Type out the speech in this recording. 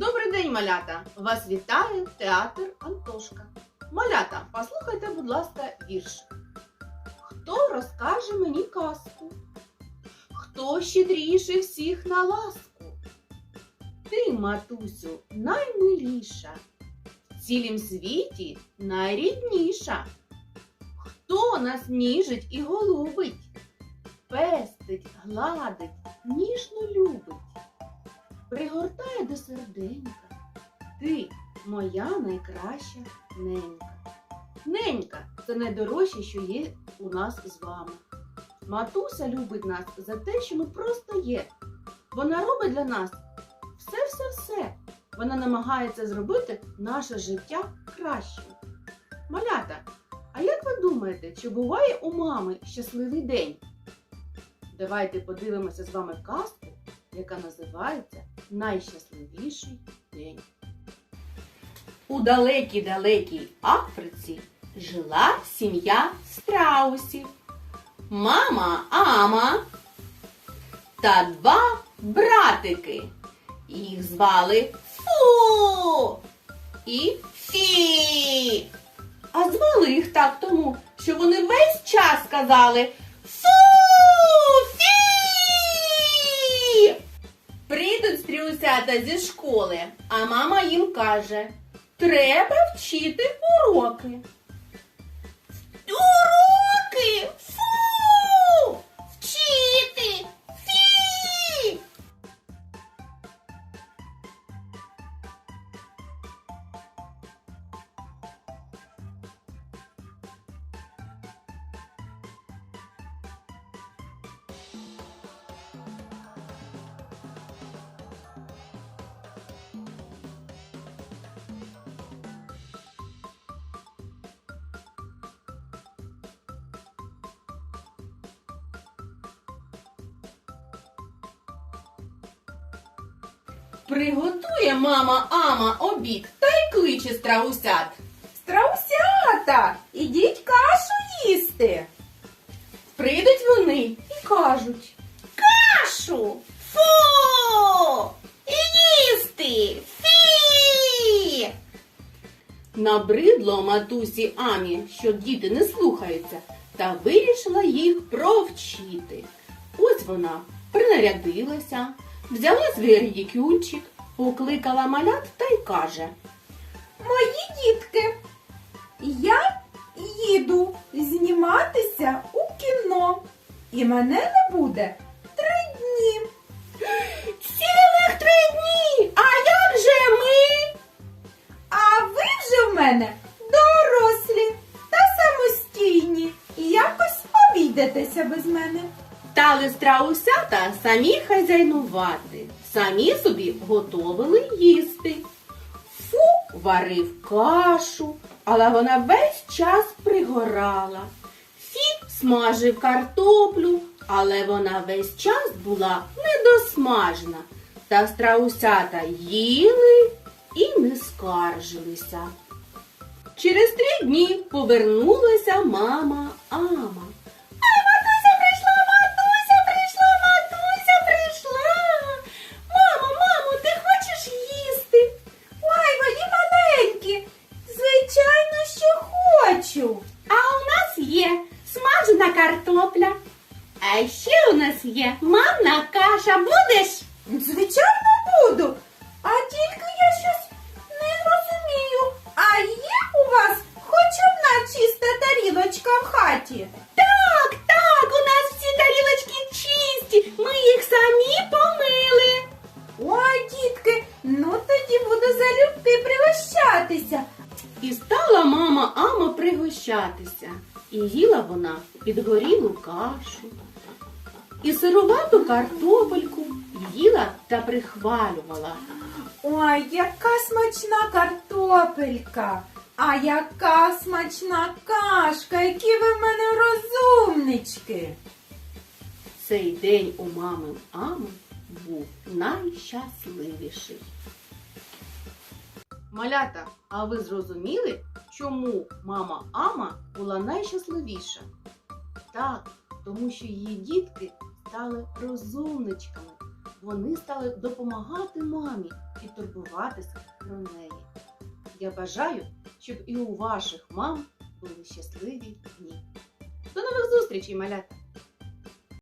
Добрий день, малята! Вас вітає театр Антошка. Малята, послухайте, будь ласка, вірш. Хто розкаже мені казку? Хто щедріше всіх на ласку? Ти, матусю, наймиліша, в цілім світі найрідніша. Хто нас ніжить і голубить, пестить, гладить, ніжно любить пригортає до серденька. Ти моя найкраща ненька. Ненька це найдорожче, що є у нас з вами. Матуся любить нас за те, що ми просто є. Вона робить для нас все-все-все. Вона намагається зробити наше життя кращим. Малята, а як ви думаєте, чи буває у мами щасливий день? Давайте подивимося з вами казку, яка називається Найщасливіший день. У далекій-далекій Африці жила сім'я страусів. Мама Ама та два братики. Їх звали Фу і Фі. А звали їх так тому, що вони весь час казали Фу! Стрілусята зі школи, а мама їм каже: треба вчити уроки. Уроки! Приготує мама Ама обід та й кличе страусят. Страусята, ідіть кашу їсти. Прийдуть вони і кажуть Кашу! Фу! І їсти! Фі! Набридло матусі Амі, що діти не слухаються, та вирішила їх провчити. Ось вона принарядилася, взяла свій редикюльчик, покликала малят та й каже Мої дітки, я їду зніматися у кіно. І мене не буде три дні. Цілих три дні! А як же ми? А ви вже в мене дорослі та самостійні. І якось обійдетеся без мене. Стали страусята самі хазяйнувати, самі собі готовили їсти. Фу варив кашу, але вона весь час пригорала. Фі смажив картоплю, але вона весь час була недосмажена. Та страусята їли і не скаржилися. Через три дні повернулася мама Ама. є смажена картопля. А ще у нас є манна каша. Будеш? Звичайно, буду. А тільки я щось не розумію. А є у вас хоч одна чиста тарілочка в хаті? Так, так, у нас всі тарілочки чисті. Ми їх самі пригощатися. І їла вона підгорілу кашу. І сирувату картопельку їла та прихвалювала. Ой, яка смачна картопелька. А яка смачна кашка, які ви в мене розумнички. Цей день у мами Ами був найщасливіший. Малята, а ви зрозуміли, чому мама Ама була найщасливіша? Так, тому що її дітки стали розумничками. вони стали допомагати мамі і турбуватися про неї. Я бажаю, щоб і у ваших мам були щасливі дні. До нових зустрічей, малята!